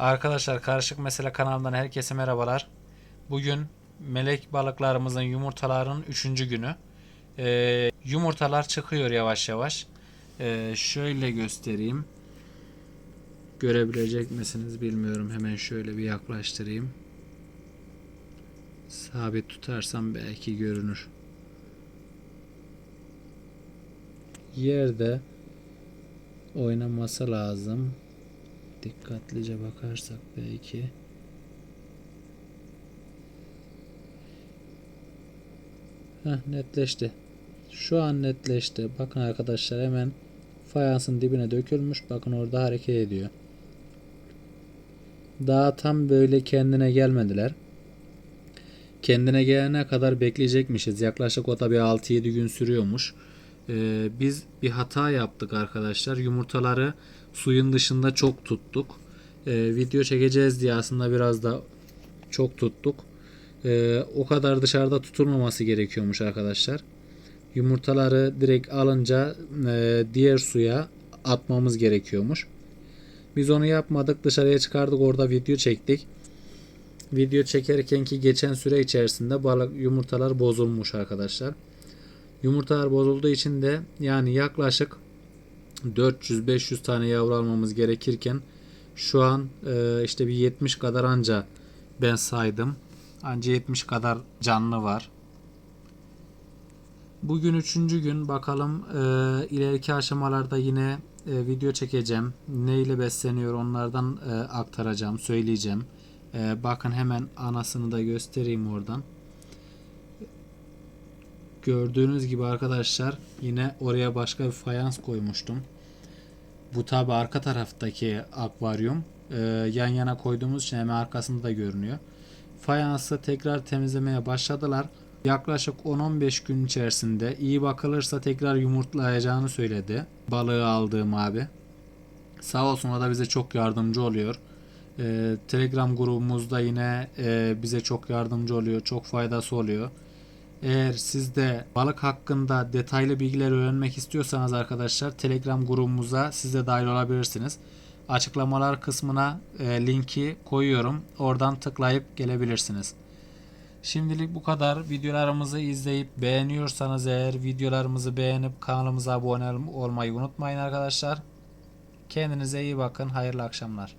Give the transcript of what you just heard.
Arkadaşlar Karışık Mesele kanalından herkese merhabalar. Bugün melek balıklarımızın yumurtalarının 3. günü. Ee, yumurtalar çıkıyor yavaş yavaş. Ee, şöyle göstereyim. Görebilecek misiniz bilmiyorum. Hemen şöyle bir yaklaştırayım. Sabit tutarsam belki görünür. Yerde oynaması lazım. Dikkatlice bakarsak belki. Heh, netleşti. Şu an netleşti. Bakın arkadaşlar hemen fayansın dibine dökülmüş. Bakın orada hareket ediyor. Daha tam böyle kendine gelmediler. Kendine gelene kadar bekleyecekmişiz. Yaklaşık o da bir 6-7 gün sürüyormuş. Ee, biz bir hata yaptık arkadaşlar. Yumurtaları suyun dışında çok tuttuk. Ee, video çekeceğiz diye aslında biraz da çok tuttuk. Ee, o kadar dışarıda tutulmaması gerekiyormuş arkadaşlar. Yumurtaları direkt alınca e, diğer suya atmamız gerekiyormuş. Biz onu yapmadık. Dışarıya çıkardık. Orada video çektik. Video çekerken ki geçen süre içerisinde balık yumurtalar bozulmuş arkadaşlar. Yumurtalar bozulduğu için de yani yaklaşık 400-500 tane yavru almamız gerekirken şu an e, işte bir 70 kadar anca ben saydım. Anca 70 kadar canlı var. Bugün üçüncü gün bakalım e, ileriki aşamalarda yine e, video çekeceğim. Ne ile besleniyor onlardan e, aktaracağım, söyleyeceğim. E, bakın hemen anasını da göstereyim oradan. Gördüğünüz gibi arkadaşlar yine oraya başka bir fayans koymuştum. Bu tabi arka taraftaki akvaryum. Ee, yan yana koyduğumuz için hemen arkasında da görünüyor. Fayansı tekrar temizlemeye başladılar. Yaklaşık 10-15 gün içerisinde iyi bakılırsa tekrar yumurtlayacağını söyledi. Balığı aldığım abi. Sağ olsun o da bize çok yardımcı oluyor. Ee, Telegram grubumuzda yine e, bize çok yardımcı oluyor. Çok faydası oluyor. Eğer siz de balık hakkında detaylı bilgiler öğrenmek istiyorsanız arkadaşlar Telegram grubumuza siz de dahil olabilirsiniz. Açıklamalar kısmına e, linki koyuyorum. Oradan tıklayıp gelebilirsiniz. Şimdilik bu kadar. Videolarımızı izleyip beğeniyorsanız eğer videolarımızı beğenip kanalımıza abone olmayı unutmayın arkadaşlar. Kendinize iyi bakın. Hayırlı akşamlar.